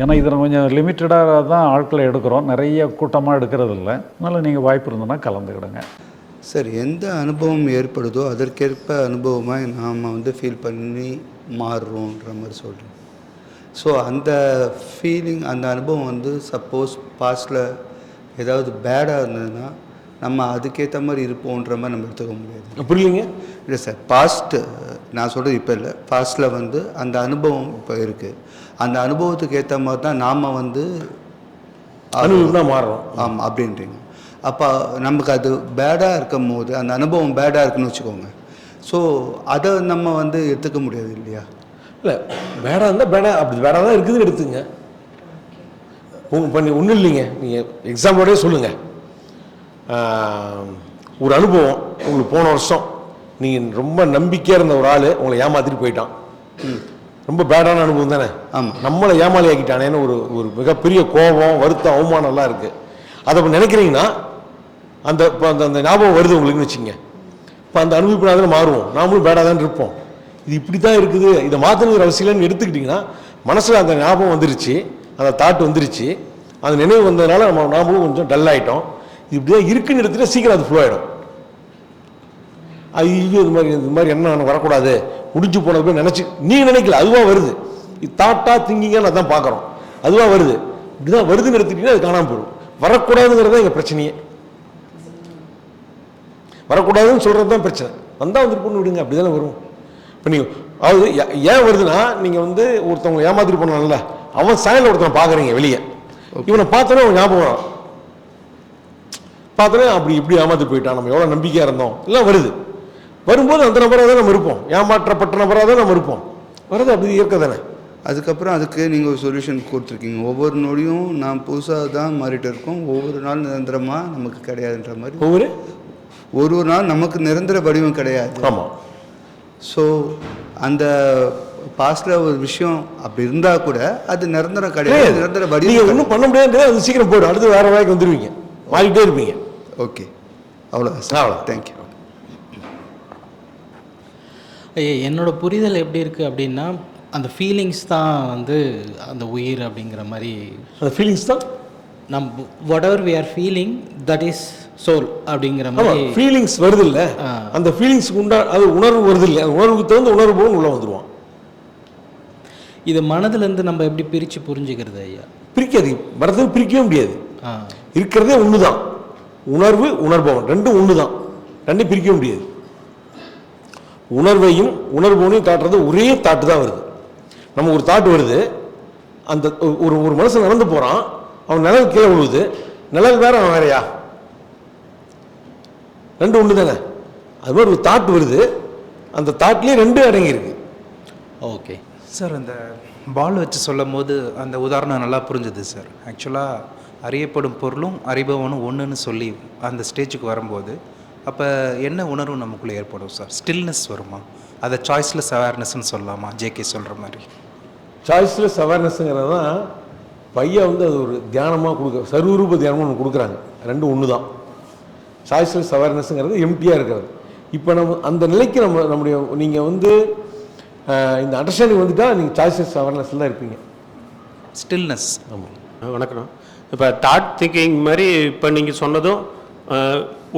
ஏன்னா இதில் கொஞ்சம் லிமிட்டடாக தான் ஆட்களை எடுக்கிறோம். நிறைய கூட்டமாக எடுக்கிறது இல்லை அதனால் நீங்கள் வாய்ப்பு இருந்ததுன்னா கலந்துக்கிடுங்க. சார் எந்த அனுபவம் ஏற்படுதோ அதற்கேற்ப அனுபவமாக நாம் வந்து ஃபீல் பண்ணி மாறுறோன்ற மாதிரி சொல்கிறேன் ஸோ அந்த ஃபீலிங் அந்த அனுபவம் வந்து சப்போஸ் பாஸ்டில் ஏதாவது பேடாக இருந்ததுன்னா நம்ம அதுக்கேற்ற மாதிரி இருப்போன்ற மாதிரி நம்ம எடுத்துக்க முடியாது. புரியலைங்க இல்லை சார் பாஸ்ட்டு நான் சொல்கிறது இப்போ இல்லை. பாஸ்ட்டில் வந்து அந்த அனுபவம் இப்போ இருக்குது அந்த அனுபவத்துக்கு ஏற்ற மாதிரி தான் நாம் வந்து தான் மாறுறோம் ஆமாம் அப்படின்றீங்க. அப்போ நமக்கு அது பேடாக இருக்கும் போது அந்த அனுபவம் பேடாக இருக்குன்னு வச்சுக்கோங்க. ஸோ அதை நம்ம வந்து எடுத்துக்க முடியாது இல்லையா? இல்லை பேடாக இருந்தால் பேடா அப்படி பேடாக தான் இருக்குதுன்னு எடுத்துங்க. பண்ணி ஒன்றும் இல்லைங்க. நீங்கள் எக்ஸாம்பிளோடய சொல்லுங்கள் ஒரு அனுபவம். உங்களுக்கு போன வருஷம் நீங்கள் ரொம்ப நம்பிக்கையாக இருந்த ஒரு ஆள் உங்களை ஏமாத்திட்டு போயிட்டான். ரொம்ப பேடான அனுபவம் தானே? ஆமா. நம்மளை ஏமாளி ஆக்கிட்டானேன்னு ஒரு ஒரு மிகப்பெரிய கோபம் வருத்தம் அவமானம்லாம் இருக்குது அதை இப்போ நினைக்கிறீங்கன்னா அந்த இப்போ அந்த அந்த ஞாபகம் வருது உங்களுக்குன்னு வச்சுங்க இப்போ அந்த அனுபவிப்பினால மாறுவோம். நாமளும் பேடாக தான் இருப்போம். இது இப்படி தான் இருக்குது. இதை மாற்றணுங்கிற அவசியம் எடுத்துக்கிட்டிங்கன்னா மனசில் அந்த ஞாபகம் வந்துருச்சு. அந்த தாட் வந்துருச்சு. அந்த நினைவு வந்ததுனால நம்ம நாமளும் கொஞ்சம் டல் ஆகிட்டோம் இப்படியே இருக்குன்னு எடுத்துட்டு சீக்கிரம் அது ஃப்ளோ ஆகிடும் ஐயோ இது மாதிரி இது மாதிரி என்ன வரக்கூடாது. முடிஞ்சு போனது போய் நினச்சி நீ நினைக்கல அதுவாக வருது. தாட்டா திங்கிங்காக அதான் பார்க்குறோம். அதுவாக வருது. இப்படிதான் வருதுன்னு எடுத்துக்கிட்டீங்கன்னா அது காணாமல் போயிடும். வரக்கூடாதுங்கிறது தான் எங்கள் பிரச்சனையே. வரக்கூடாதுன்னு சொல்கிறது தான் பிரச்சனை. வந்தால் வந்துட்டு பொண்ணு விடுங்க அப்படி தானே வரும். இப்போ நீங்கள் அதாவது ஏன் வருதுன்னா நீங்கள் வந்து ஒருத்தவங்க ஏமாத்திட்டு போனான்ல அவன் சாயலில் ஒருத்தனை பார்க்குறீங்க வெளியே. இவனை பார்த்தோன்னே அவன் ஞாபகம் பார்த்தோன்னே அப்படி இப்படி ஏமாத்தி போயிட்டான் நம்ம. எவ்வளோ நம்பிக்கையாக இருந்தோம். எல்லாம் வருது. வரும்போது அந்த நபராக தான் நம்ம இருப்போம். ஏமாற்றப்பட்ட நபராக தான் நம்ம இருப்போம். வருது அப்படி இயற்கை தானே. அதுக்கப்புறம் அதுக்கு நீங்கள் ஒரு சொல்யூஷன் கொடுத்துருக்கீங்க. ஒவ்வொரு நொடியும் நான் புதுசாக தான் மாறிட்டு இருக்கோம். ஒவ்வொரு நாள் நிரந்தரமாக நமக்கு கிடையாதுன்ற மாதிரி. ஒவ்வொரு? ஒரு ஒரு நாள் நமக்கு நிரந்தர வடிவம் கிடையாது. ஆமாம் ஸோ அந்த பாஸ்டில் ஒரு விஷயம் அப்படி இருந்தால் கூட அது நிரந்தரம் கிடையாது. நிரந்தர வடிவம் ஒன்றும் பண்ண முடியாது அது சீக்கிரம் போயிடும். அடுத்து வேற வாய்க்கு வந்துடுவீங்க மாறிக்கிட்டே இருப்பீங்க. ஓகே. அவ்வளோதான் அவ்வளோ. சார் தேங்க்யூ ஐயா, என்னோட புரிதல் எப்படி இருக்குது அப்படின்னா அந்த ஃபீலிங்ஸ் தான் வந்து அந்த உயிர் அப்படிங்கிற மாதிரி. அந்த ஃபீலிங்ஸ் தான்? நம் whatever we are feeling that is soul அப்படிங்கிற மாதிரி. ஃபீலிங்ஸ் வருது இல்ல ஆ. அந்த ஃபீலிங்ஸ்க்கு உண்டா அது உணர்வு வருது இல்லை உணர்வுக்கு தகுந்த உணர்வு போகும் உள்ள வந்துடுவான் இது மனதிலேருந்து நம்ம எப்படி பிரித்து புரிஞ்சுக்கிறது ஐயா? பிரிக்காது. வரது பிரிக்கவே முடியாது. ஆ. இருக்கிறதே ஒன்று தான் உணர்வு உணர்பவன். ரெண்டும் ஒன்று தான் ரெண்டும் பிரிக்க முடியாது. உணர்வையும் உணர்பவனையும் காட்டுறது ஒரே தாட்டு தான் வருது. நம்ம ஒரு தாட்டு வருது. அந்த ஒரு ஒரு மனுஷன் நடந்து போகிறான் அவன் நிழல் கீழே விழுவுது. நிழல் வேற அவன் வேறயா? ரெண்டு ஒன்று தானே அது மாதிரி ஒரு தாட் வருது. அந்த தாட்லேயே ரெண்டு அடங்கி இருக்கு. ஓகே. சார் அந்த பால் வச்சு சொல்லும் போது அந்த உதாரணம் நல்லா புரிஞ்சுது சார். ஆக்சுவலாக அறியப்படும் பொருளும் அறிபவனும் ஒன்றுன்னு சொல்லி அந்த ஸ்டேஜுக்கு வரும்போது அப்போ என்ன உணர்வு நமக்குள்ளே ஏற்படும் சார் ஸ்டில்னஸ் வருமா? அதை சாய்ஸ்லெஸ் அவேர்னஸ்ன்னு சொல்லலாமா? ஜேகே சொல்கிற மாதிரி. சாய்ஸ்லெஸ் அவேர்னஸ்ங்கிறது தான் பையன் வந்து அது ஒரு தியானமாக கொடுக்க சர்வரூப தியானமாக ஒன்று கொடுக்குறாங்க. ரெண்டும் ஒன்று தான் சாய்ஸ்லெஸ் அவேர்னஸ்ங்கிறது எம்டியாக இருக்கிறது. இப்போ நம்ம அந்த நிலைக்கு நம்ம நம்முடைய நீங்கள் வந்து இந்த அண்டர்ஸ்டாண்டிங் வந்துட்டா நீங்கள் சாய்ஸ்லெஸ் அவேர்னஸில் தான் இருப்பீங்க. ஸ்டில்னஸ் ஆமாம் வணக்கம். இப்போ தாட் திங்கிங் மாதிரி இப்போ நீங்கள் சொன்னதும்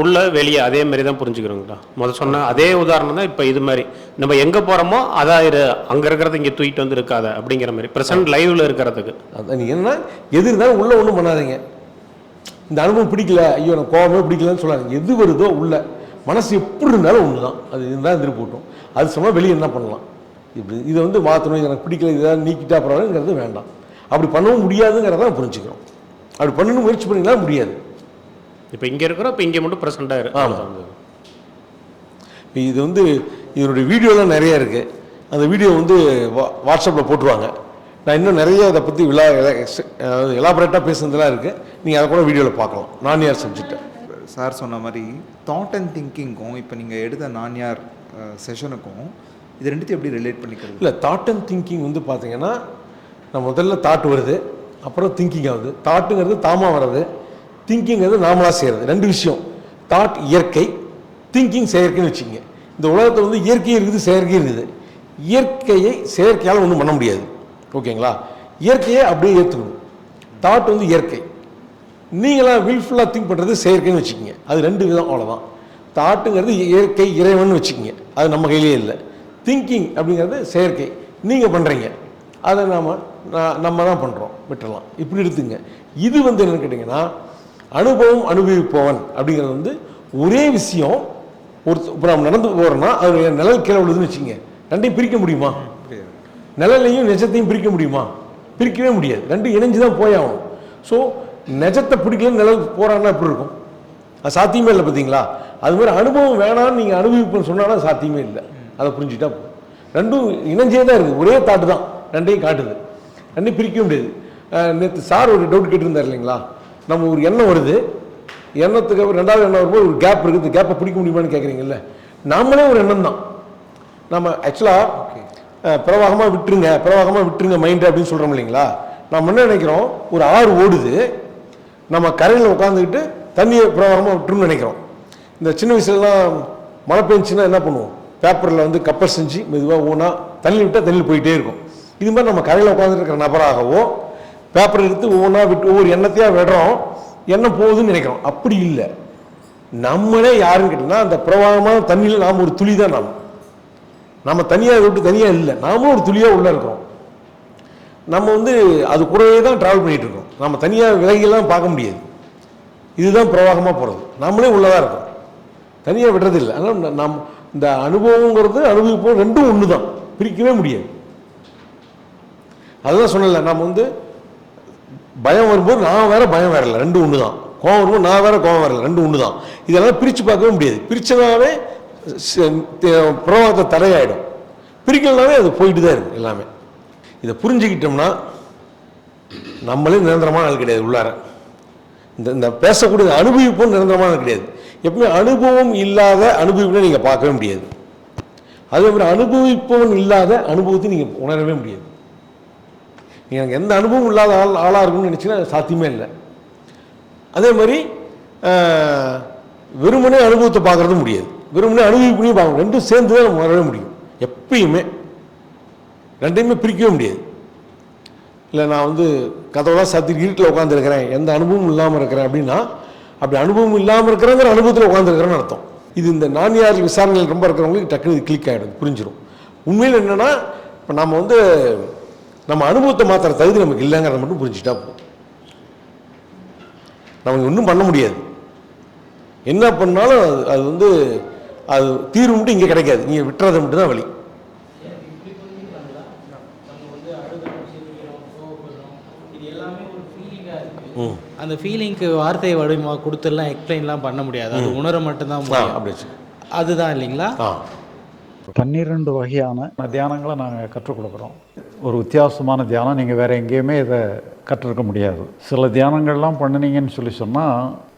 உள்ள வெளியே அதே மாதிரி தான் புரிஞ்சுக்கிறோங்களா முதல் சொன்ன அதே உதாரணம் தான் இப்போ இது மாதிரி. நம்ம எங்கே போகிறோமோ அதான் இரு. அங்கே இருக்கிறத இங்கே தூக்கிட்டு வந்து இருக்காத அப்படிங்கிற மாதிரி. ப்ரெசன்ட் லைவில் இருக்கிறதுக்கு. அதான் நீங்கள் என்ன எது இருந்தாலும் உள்ளே ஒன்றும் பண்ணாதீங்க. இந்த அனுபவம் பிடிக்கல ஐயோ எனக்கு கோவமே பிடிக்கலன்னு சொல்லாதீங்க. எது வருதோ உள்ள. மனசு எப்படி இருந்தாலும் ஒன்று தான் அது இருந்தால் இருந்துட்டு போட்டோம். அது சொன்னால் வெளியே என்ன பண்ணலாம்? இப்படி இதை வந்து மாற்றணும் எனக்கு பிடிக்கல இதை நீக்கிட்டா பரவாயில்லங்கிறது வேண்டாம். அப்படி பண்ணவும் முடியாதுங்கிறத புரிஞ்சுக்கிறோம். அப்படி பண்ணணும் முயற்சி பண்ணிங்களா முடியாது. இப்போ இங்கே இருக்கிறோம் இப்போ இங்கே மட்டும் ப்ரெசென்ட்டாக இருக்கு ஆமா. இது வந்து இதனுடைய வீடியோலாம் நிறைய இருக்குது அந்த வீடியோ வந்து வா வாட்ஸ்அப்பில் போட்டுருவாங்க. நான் இன்னும் நிறைய அதை பற்றி விழா எலாபரேட்டாக பேசுனதெல்லாம் இருக்குது நீங்கள் அதை கூட வீடியோவில் பார்க்கலாம். நான் யார் சப்ஜெக்டை சார் சொன்ன மாதிரி தாட் அண்ட் திங்கிங்க்கும் இப்போ நீங்கள் எடுத்த நான்யார் செஷனுக்கும் இது ரெண்டுத்தையும் எப்படி ரிலேட் பண்ணிக்கிறது? இல்லை தாட் அண்ட் திங்கிங் வந்து பார்த்தீங்கன்னா நான் முதல்ல தாட் வருது. அப்புறம் திங்கிங் ஆகுது. தாட்டுங்கிறது தாமாக வர்றது. திங்கிங்கிறது நாமளாக செய்கிறது ரெண்டு விஷயம். தாட் இயற்கை திங்கிங் செயற்கைன்னு வச்சுக்கோங்க. இந்த உலகத்தில் வந்து இயற்கையும் இருக்குது செயற்கையும் இருக்குது. இயற்கையை செயற்கையால் ஒன்றும் பண்ண முடியாது. ஓகேங்களா? இயற்கையை அப்படியே ஏற்றுக்கணும் தாட் வந்து இயற்கை. நீங்களாம் வில்ஃபுல்லாக திங்க் பண்ணுறது செயற்கைன்னு வச்சுக்கோங்க. அது ரெண்டு விதம் அவ்வளோதான் தாட்டுங்கிறது இயற்கை இறைவன் வச்சுக்கோங்க. அது நம்ம கையிலே இல்லை. திங்கிங் அப்படிங்கிறது செயற்கை. நீங்கள் பண்ணுறீங்க அதை நாம் நம்ம தான் பண்ணுறோம் விட்டுறலாம். இப்படி எடுத்துங்க. இது வந்து என்னன்னு கேட்டிங்கன்னா அனுபவம் அனுபவிப்பவன் அப்படிங்கிறது வந்து ஒரே விஷயம் ஒரு இப்போ நம்ம நடந்து போகிறோன்னா அது நிழல் கீழே விழுதுன்னு வச்சுங்க ரெண்டையும் பிரிக்க முடியுமா? நிழலையும் நிஜத்தையும் பிரிக்க முடியுமா? பிரிக்கவே முடியாது. ரெண்டும் இணைஞ்சு தான் போய் ஆகணும். ஸோ நிஜத்தை பிடிக்கல நிழல் போகிறான்னா எப்படி இருக்கும்? அது சாத்தியமே இல்லை பார்த்தீங்களா? அது மாதிரி அனுபவம் வேணாம்னு நீங்கள் அனுபவிப்புன்னு சொன்னாலும் சாத்தியமே இல்லை. அதை புரிஞ்சுட்டா ரெண்டும் இணைஞ்சே தான் இருக்குது. ஒரே தாட்டு தான். ரெண்டையும் காட்டுது. ரெண்டையும் பிரிக்க முடியாது. நேற்று சார் ஒரு டவுட் கேட்டிருந்தார் இல்லைங்களா? நம்ம ஒரு எண்ணம் வருது. எண்ணத்துக்கு அப்புறம் ரெண்டாவது எண்ணம் வரும்போது ஒரு கேப் இருக்குது. கேப்பை பிடிக்க முடியுமான்னு கேட்குறீங்கல்ல நாமளே ஒரு எண்ணம் தான். நம்ம ஆக்சுவலாக பிரவாகமாக விட்டுருங்க பிரவாகமாக விட்டுருங்க மைண்டு அப்படின்னு சொல்கிறோம் இல்லைங்களா? நம்ம என்ன நினைக்கிறோம்? ஒரு ஆறு ஓடுது. நம்ம கரையில் உட்காந்துக்கிட்டு தண்ணியை பிரவாகமாக விட்டுருன்னு நினைக்கிறோம். இந்த சின்ன வயசுலலாம் மழை பெஞ்சுன்னா என்ன பண்ணுவோம்? பேப்பரில் வந்து கப்பல் செஞ்சு மெதுவாக ஊனா தண்ணி விட்டால் தண்ணி போயிட்டே இருக்கும். இது மாதிரி நம்ம கரையில் உட்காந்துட்டு இருக்கிற நபராகவோ பேப்பர் எடுத்து ஒவ்வொன்றா விட்டு ஒவ்வொரு எண்ணத்தையாக விடுறோம் எண்ணம் போகுதுன்னு நினைக்கிறோம். அப்படி இல்லை. நம்மளே யாருன்னு கேட்டோம்னா அந்த பிரவாகமான தண்ணியில் நாம் ஒரு துளி தான் நாம். நம்ம தனியாக விட்டு தனியாக இல்லை. நாமளும் ஒரு துளியாக உள்ளே இருக்கிறோம். நம்ம வந்து அது கூடவே தான் ட்ராவல் பண்ணிகிட்டு இருக்கோம். நம்ம தனியாக விலகிலாம் பார்க்க முடியாது. இதுதான் பிரவாகமாக போகிறது நம்மளே உள்ளதாக இருக்கோம். தனியாக விடுறது இல்லை. அதனால் நம் இந்த அனுபவங்கிறது அனுபவிப்போம். ரெண்டும் ஒன்று தான் பிரிக்கவே முடியாது. அதுதான் சொல்லலை நம்ம வந்து பயம் வரும்போது நான் வேற பயம் வரல ரெண்டு ஒன்று தான் கோவம் வரும்போது நான் வேற கோவம் வரல ரெண்டு ஒன்று தான் இதெல்லாம் பிரித்து பார்க்கவே முடியாது. பிரிச்சதாவே பிரவாகத்தை தடையாயிடும். பிரிக்கலனாவே அது போயிட்டு தான் இருக்குது எல்லாமே. இதை புரிஞ்சுக்கிட்டோம்னா நம்மளே நிரந்தரமான ஆள் கிடையாது உள்ளார. இந்த இந்த பேசக்கூடிய அனுபவிப்பும் நிரந்தரமான கிடையாது. எப்பவுமே அனுபவம் இல்லாத அனுபவிப்பை நீங்கள் பார்க்கவே முடியாது. அதே மாதிரி அனுபவிப்பவன் இல்லாத அனுபவத்தை நீங்கள் உணரவே முடியாது. நீங்கள் எனக்கு எந்த அனுபவம் இல்லாத ஆள் ஆளாக இருக்கும்னு நினச்சிங்கன்னா சாத்தியமே இல்லை. அதே மாதிரி வெறுமனே அனுபவத்தை பார்க்குறது முடியாது. வெறுமனே அனுபவிப்பையும் பார்க்கணும். ரெண்டும் சேர்ந்து தான் நம்ம முடியும். எப்பயுமே. ரெண்டையுமே பிரிக்கவே முடியாது. இல்லை நான் வந்து கதவெல்லாம் சாத்தி இருட்டில் உட்காந்துருக்கிறேன் எந்த அனுபவமும் இல்லாமல் இருக்கிறேன் அப்படின்னா அப்படி அனுபவம் இல்லாமல் இருக்கிறேங்கிற அனுபவத்தில் உட்காந்துருக்கிறேன்னு அர்த்தம். இது இந்த நான்யார் விசாரணையில் ரொம்ப இருக்கிறவங்களுக்கு டக்குனு கிளிக் ஆகிடும் புரிஞ்சிடும் உண்மையில் என்னென்னா இப்போ நம்ம வந்து நம்ம அனுபவத்தை மாத்திர தகுதி நமக்கு இல்லைங்கிறத மட்டும் புரிஞ்சுட்டா போதும். நமக்கு ஒன்றும் பண்ண முடியாது. என்ன பண்ணாலும் அது அது வந்து அது தீர்வு மட்டும் இங்கே கிடைக்காது. நீங்கள் விட்டுறது மட்டும் தான் வழி அந்த ஃபீலிங்க்கு வார்த்தை வடிவமா கொடுத்துலாம் எக்ஸ்பிளைன்லாம் பண்ண முடியாது. அது உணர மட்டும்தான் அப்படி அதுதான் இல்லைங்களா? பன்னிரெண்டு வகையான தியானங்களை நாங்கள் கற்றுக் கொடுக்குறோம். ஒரு வித்தியாசமான தியானம் நீங்கள் வேறு எங்கேயுமே இதை கற்றுருக்க முடியாது. சில தியானங்கள்லாம் பண்ணினீங்கன்னு சொல்லி சொன்னால்